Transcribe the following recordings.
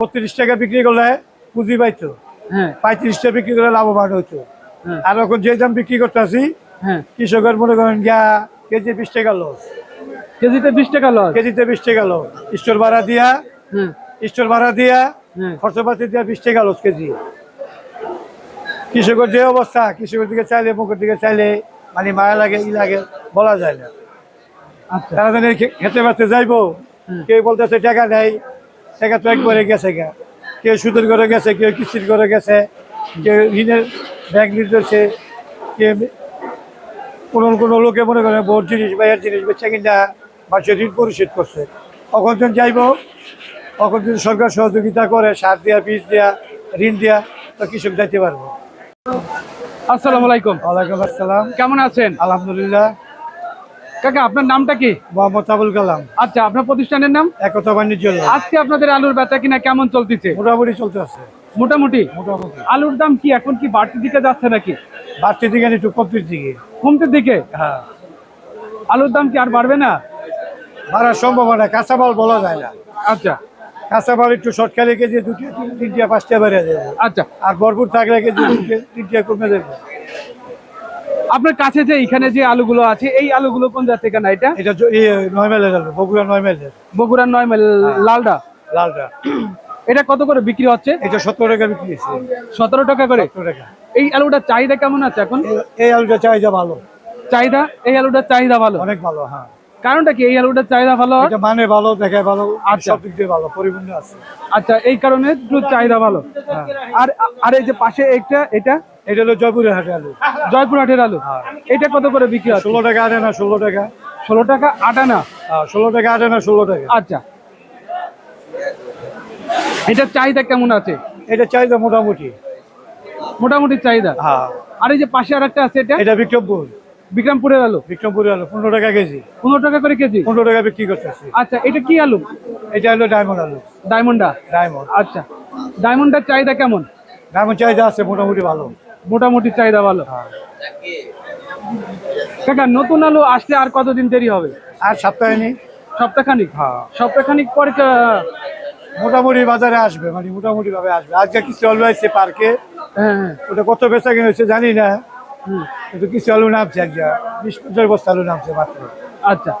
বত্রিশ টাকা বিক্রি করলে পুঁজি পাইতো। হ্যাঁ। পঁয়ত্রিশ টাকা বিক্রি করলে লাভবান হইতো। হ্যাঁ। আর এখন যে দাম বিক্রি করতেছি হ্যাঁ। কৃষকের মনে করেন গিয়া কেজি বিশ টাকা লস। কেজিতে বিশ টাকা লস? কেজিতে বিশ টাকা লস। স্টোর ভাড়া দিয়া স্টোর ভাড়া দিয়া খরচপাতি দিয়া বিশ টাকা লস কেজি। কৃষকের যে অবস্থা কৃষকের দিকে চাইলে মুখের দিকে চাইলে মানে মায়া লাগে ই লাগে বলা যায় না। আচ্ছা। তারা খেতে পারতে যাইবো কেউ বলতেছে টাকা নেই। টাকা তো একবারে গেছে গা। কেউ সুদের করে গেছে কেউ কিস্তির করে গেছে কেউ ঋণের ব্যাংক নিতেছে কেউ কোনো কোনো লোকে মনে করে বোর জিনিস বা এর জিনিস বেচে কিনা মানুষের ঋণ পরিশোধ করছে। তখন যখন যাইবো তখন যদি সরকার সহযোগিতা করে সার দেওয়া বীজ দেওয়া ঋণ দেওয়া তো কৃষক যাইতে পারব। আসসালামু আলাইকুম। ওয়ালাইকুম আসসালাম। কেমন আছেন? আলহামদুলিল্লাহ। কাকা আপনার নামটা কি? মোহাম্মদ আবুল কালাম। আচ্ছা আপনার প্রতিষ্ঠানের নাম? একতা বাণিজ্য মেলা। আজকে আপনাদের আলুর বেচা কিনা কেমন চলতেছে? মোটামুটি চলতে আছে। মোটামুটি? মোটামুটি। আলুর দাম কি এখন কি বাড়তি দিকে যাচ্ছে নাকি? বাড়তি দিকে একটু কমতির দিকে। কমতে দিকে? হ্যাঁ। আলুর দাম কি আর বাড়বে না? বাড়ার সম্ভাবনা কাঁচামাল বলা যায় না। আচ্ছা। কাঁচামাল একটু শর্ট খেলে কেজি দুটো তিন- তিনটা পাঁচটা বেড়ে যাবে আচ্ছা। আর ভরপুর থাকলে কেজি দুটো তিনটা কমে যাবে আপনার কাছে যে এখানে যে আলুগুলো আছে এই আলুগুলো কোন জাত থেকে না এটা এটা নয় আলু বগুড়া নয় মেলের। বগুড়ার নয় মাইল লালডা? লালটা এটা কত করে বিক্রি হচ্ছে? এটা সত্তর টাকা বিক্রি হচ্ছে সতেরো টাকা করে। টাকা। এই আলুটার চাহিদা কেমন আছে এখন? এই- এই আলুটা চাহিদা ভালো। চাহিদা? এই আলুটার চাহিদা ভালো? অনেক ভালো হ্যাঁ। কারণটা কি? এই আলুটার চাহিদা ভালো? এটা মানে ভালো দেখে ভালো আচ্ছা। সব দিক দিয়ে ভালো পরিপূর্ণ আছে। আচ্ছা এই কারণে একটু চাহিদা ভালো। আর আর এই যে পাশে একটা এটা? এটা হলো জয়পুরের হাটের আলু। জয়পুরহাটের আলু? এটা কত করে বিক্রি হয় ষোলো টাকা আটে না ষোলো টাকা। ষোলো টাকা আটানা হ্যাঁ, ষোলো টাকা আটে না ষোলো টাকা। আচ্ছা। এটার চাহিদা কেমন আছে? এটা চাহিদা মোটামুটি। মোটামুটি চাহিদা? হ্যাঁ। আর এই যে পাশে আর একটা আছে এটা? এটা বিক্রমপুর। বিক্রমপুরের আলু? বিক্রমপুরের আলু পনেরো টাকা কেজি। পনেরো টাকা করে কেজি? পনেরো টাকা বিক্রি করতেছি। আচ্ছা এটা কি আলু? এটা হলো ডায়মন্ড আলু। ডায়মন্ডা? ডায়মন্ড। আচ্ছা। ডায়মন্ডার চাহিদা কেমন? ডায়মন্ড চাহিদা আছে মোটামুটি ভালো। মোটামুটি চাহিদা ভালো। কাকা নতুন আলু আসলে আর কতদিন দেরি হবে? আর সপ্তাহে নেই সপ্তাহখানিক? হ্যাঁ। সপ্তাহখানিক পরে মোটামুটি বাজারে আসবে মানে মোটামুটি ভাবে আসবে। আজকে কিছু আলু আসছে পার্কে। হ্যাঁ হ্যাঁ। ওটা কত বেচা কিনে হচ্ছে জানি না। কিন্তু কিছু আলু নামছে একটা বিশ পঞ্চাশ বস্তা আলু নামছে মাত্র। আচ্ছা।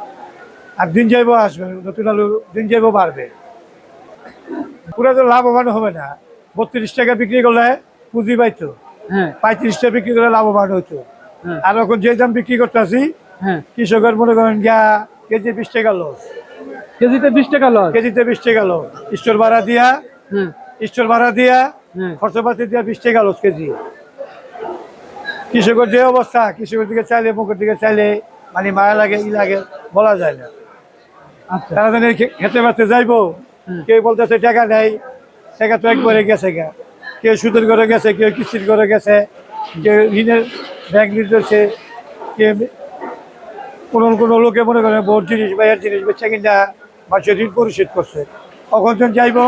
আর দিন যাইবো আসবে নতুন আলু দিন যাইবো বাড়বে। পুরো তো লাভবান হবে না। বত্রিশ টাকা বিক্রি করলে পুঁজি পাইতো। হ্যাঁ। পঁয়ত্রিশ টাকা বিক্রি করে লাভবান হইতো হ্যাঁ। আর এখন যে দাম বিক্রি করতেছি হ্যাঁ। কৃষকের মনে করেন গিয়া কেজি বিশ টাকা লস। কেজিতে বিশ টাকা লস? কেজিতে বিশ টাকা লস। স্টোর ভাড়া দিয়া স্টোর ভাড়া দিয়া খরচপাতি দিয়া বিশ টাকা লস কেজি। কৃষকের যে অবস্থা কৃষকের দিকে চাইলে মুখের দিকে চাইলে মানে মায়া লাগে ই লাগে বলা যায় না। আচ্ছা। তারা খেতে পারতে যাইবো কেউ বলতেছে টাকা নেই টাকা তো একবারে গেছে গা। কেউ সুদের করে গেছে, কেউ কিস্তির করে গেছে, কেউ ঋণের ব্যাংক নিতেছে কেউ কোনো কোনো লোকে মনে করে বোর জিনিস বা এর জিনিস বেচে কিনা, মানুষের ঋণ পরিশোধ করছে। তখন যখন যাইবো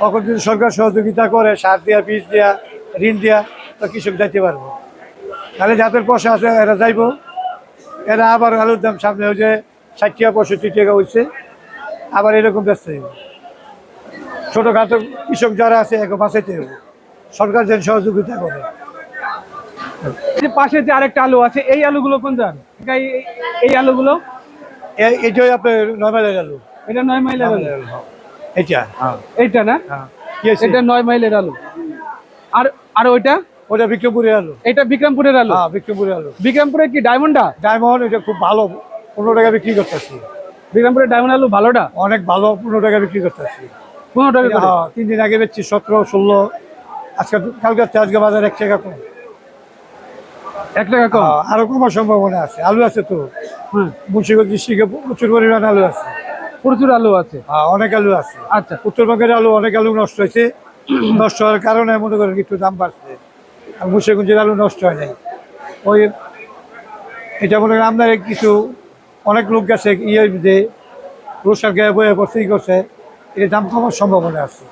তখন যদি সরকার সহযোগিতা করে, সার দেওয়া বীজ দেওয়া ঋণ দেওয়া তো কৃষক যাইতে পারব। তাহলে যাদের পয়সা আছে, এরা যাইবো। এরা আবার আলুর দাম সামনে হয়েছে ষাট টাকা, পঁয়ষট্টি টাকা হয়েছে আবার এরকম ব্যস্ত হইব ছোটোখাটো কৃষক যারা আছে এখন বাঁচাইতে হবে। সরকার যেন সহযোগিতা করে। পাশে যে আরেকটা আলু আছে এই আলুগুলো কোন যান এই- আলুগুলো? এটাই আপনার নর্মালের আলু। এটা নয় মাইলের আলু। হ্যাঁ। এটা হ্যাঁ। এইটা না? হ্যাঁ। এটা নয় মাইলের আলু। আর আর ওইটা? ওটা বিক্রমপুরের আলু। এটা বিক্রমপুরের আলু? হ্যাঁ বিক্রমপুরের আলু। বিক্রমপুরের কি ডায়মন্ডা ডায়মন্ড এটা খুব ভালো। পনেরো টাকা বিক্রি করতেছি। বিক্রমপুরের ডায়মন্ড আলু ভালোটা? অনেক ভালো পনেরো টাকা বিক্রি করতেছি। পনেরো টাকা করে। হ্যাঁ তিন দিন আগে বেচছি সতেরো ষোলো। আজকে কালকে আজকে বাজার এক টাকা কম। এক টাকা কম? হ্যাঁ, আরও কমার সম্ভাবনা আছে। আলু আছে তো। হুম মুন্সিগঞ্জ ডিস্ট্রিক্টে প্রচুর পরিমাণ আলু আছে। প্রচুর আলু আছে? হ্যাঁ, অনেক আলু আছে। আচ্ছা। উত্তরবঙ্গের আলু অনেক আলু নষ্ট হয়েছে। নষ্ট হওয়ার কারণে মনে করেন একটু দাম বাড়ছে। আর মুন্সিগঞ্জের আলু নষ্ট হয় নাই। ওই এটা মনে করেন আপনার কিছু অনেক লোক গেছে ইয়ে যে রোসার গায়ে বয়ে পড়ছে ই করছে। এর দাম কমার সম্ভাবনা আছে।